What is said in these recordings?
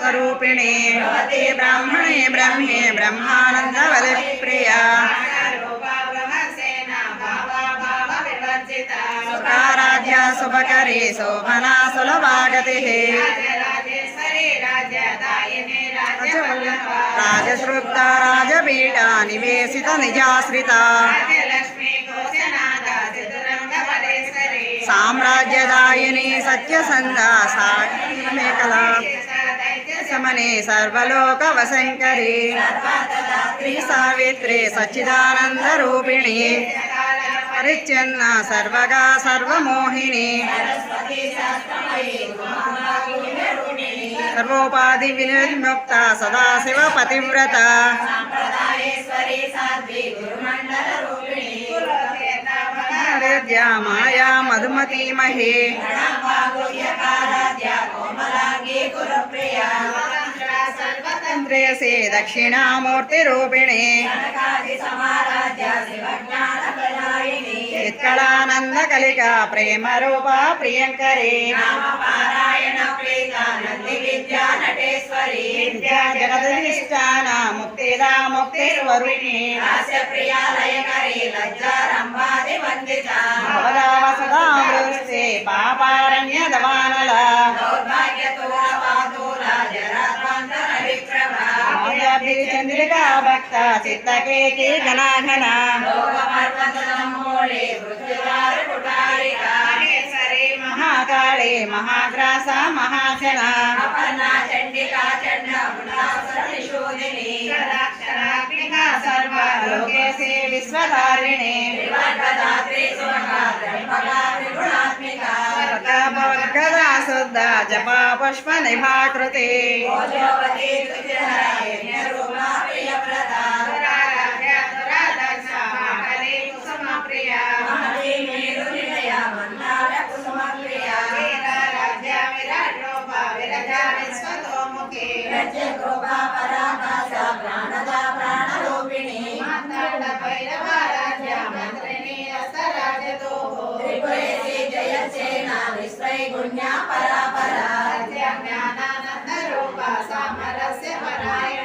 स्वरूपिणे भवते ब्राह्मणे ब्रह्मे ब्रह्मानन्दवलिप्रिया सुखाराध्या शुभकरी शोभना सुलभागतिः राजश्रुता राजपीठा సామ్రాజ్యదాయిని సత్యసంధా సాకల సమనే సర్వలోక వశంకరి శ్రీ సావిత్రి సచ్చిదానంద రూపిణి పరిచ్ఛన్న సర్వగా సర్వమోహిని. సర్వోపాధి వినిర్ముక్త సదాశివ పతివ్రత. हृद्या माया मधुमती महे तन्त्रेयसे दक्षिणामूर्तिरूपिणे चित्कलानन्दकलिका प्रेमरूपा प्रियङ्करे विद्या जगदधिष्ठान मुक्तिदा मुक्तिर्वरुणे भवदा वसदा वृष्टे पापारण्यदवानला चन्द्रिका भक्त మహాకాళే మహాగ్రాస మహాశన అపర్ణా చండికా చండూదిని సర్వలోకేశే విశ్వధారిణే శుద్ధ జపా పుష్ప నిభాకృతే నచ్చే కృపా పరాకాశ ప్రాణద ప్రాణరూపిణి. మాట్లాడ సామరస్య పరాయణ.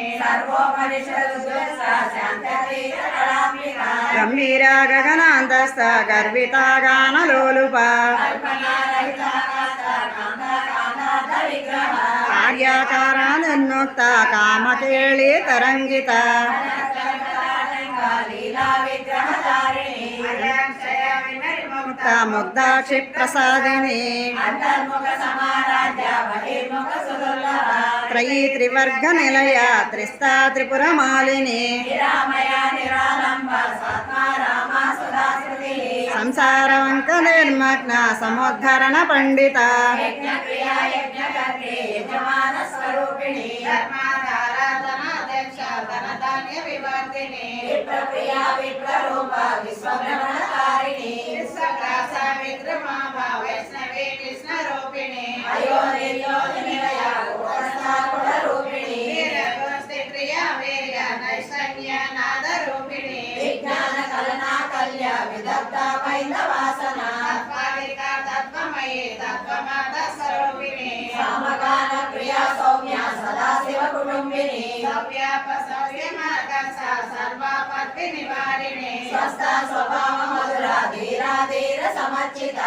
గంభీరా గగనాంతస్థ గర్వితా గానలోలుప కార్యాకారానున్ముక్త కామకేళి తరంగిత. ముగ్ధాక్షి ప్రసాదిని అంతర్ముఖ సమారాధ్య బహిర్ముఖ సుదుర్లభ త్రయీ త్రివర్గ నిలయ త్రిస్తా త్రిపురమాలిని సంసారవంక నిర్మగ్న సముద్ధరణ పండిత సవ్యాప సర్వాపత్తి స్వస్థ స్వభావ మధుర ధీర ధీర సమర్చిత